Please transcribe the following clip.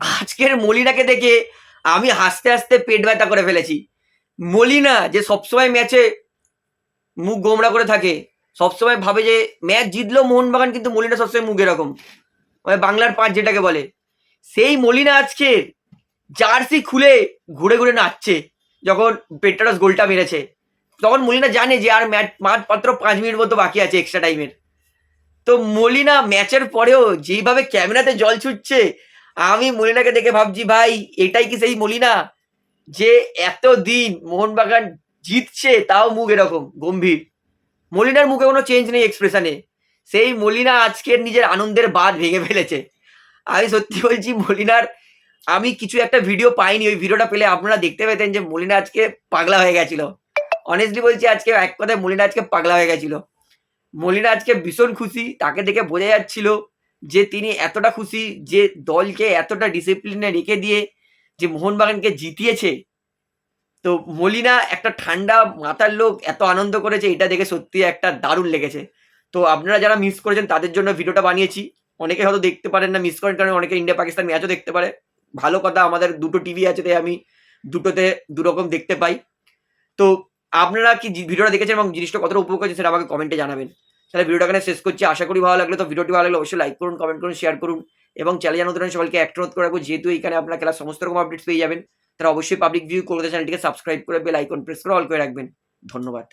আজকের মলিনাকে দেখে আমি হাসতে হাসতে পেট ব্যথা করে ফেলেছি। মলিনা যে সবসময় ম্যাচে মুখ গোমড়া করে থাকে, সবসময় ভাবে যে ম্যাচ জিতলো মোহনবাগান কিন্তু মলিনা সবসময় মুখ এরকম। মানে বাংলার পাঁচ যেটাকে বলে। সেই মলিনা আজকে জার্সি খুলে ঘুরে ঘুরে নাচছে, যখন পেট্রাস গোলটা মেরেছে। তখন মলিনা জানে যে আর ম্যাচ মাত্র পাঁচ মিনিট মতো বাকি আছে এক্সট্রা টাইমের তো মলিনা ম্যাচের পরেও যেইভাবে ক্যামেরাতে জল ছুটছে আমি মলিনাকে দেখে ভাবছি, ভাই, এটাই কি সেই মলিনা যে এত দিন মোহনবাগান জিতছে তাও মুখ এরকম, গম্ভীর? মলিনার মুখে কোনো চেঞ্জ নেই এক্সপ্রেশনে সেই মলিনা আজকের নিজের আনন্দের বাদ ভেঙে ফেলেছে। আমি সত্যি বলছি, মলিনার, আমি কিছু একটা ভিডিও পাইনি। ওই ভিডিওটা পেলে আপনারা দেখতে পেতেন যে মলিনা আজকে পাগলা হয়ে গেছিল। অনেস্টলি বলছি, আজকে এক কথায় মলিনা আজকে পাগলা হয়ে গেছিল। মলিনা আজকে ভীষণ খুশি, তাকে দেখে বোঝা যাচ্ছিল যে তিনি এতটা খুশি, যে দলকে এতটা ডিসিপ্লিনে রেখে দিয়ে যে মোহনবাগানকে জিতিয়েছে, তো মলিনা একটা ঠান্ডা মাথার লোক এত আনন্দ করেছে, এটা দেখে সত্যি একটা দারুণ লেগেছে। তো আপনারা যারা মিস করেছেন, তাদের জন্য ভিডিওটা বানিয়েছি। অনেকে হয়তো দেখতে পারেন না মিস করেন, কারণ অনেকে ইন্ডিয়া পাকিস্তান ম্যাচও দেখতে পারে। ভালো কথা, আমাদের দুটো টিভি আছে তাই আমি দুটোতে দুরকম দেখতে পাই। তো আপনারা কি ভিডিওটা দেখেছেন এবং জিনিসটা কতটা উপভোগ করেছেন সেটা আমাকে কমেন্টে জানাবেন। তাহলে ভিডিওটা এখানে শেষ করছি। আশা করি ভালো লাগলে তো ভিডিওটি ভালো লাগলে অবশ্যই লাইক করুন কমেন্ট করুন শেয়ার করুন এবং চ্যানেল জানাতে সবাইকে একটা অনুরোধ করে রাখব, যেহেতু এখানে আপনার খেলার সমস্ত রকম আপডেটস পেয়ে যাবেন তারা অবশ্যই পাবলিক ভিউ কলকাতা চ্যানেলটিকে সাবস্ক্রাইব করে বেল আইকন প্রেস করে অল করে রাখবেন। ধন্যবাদ।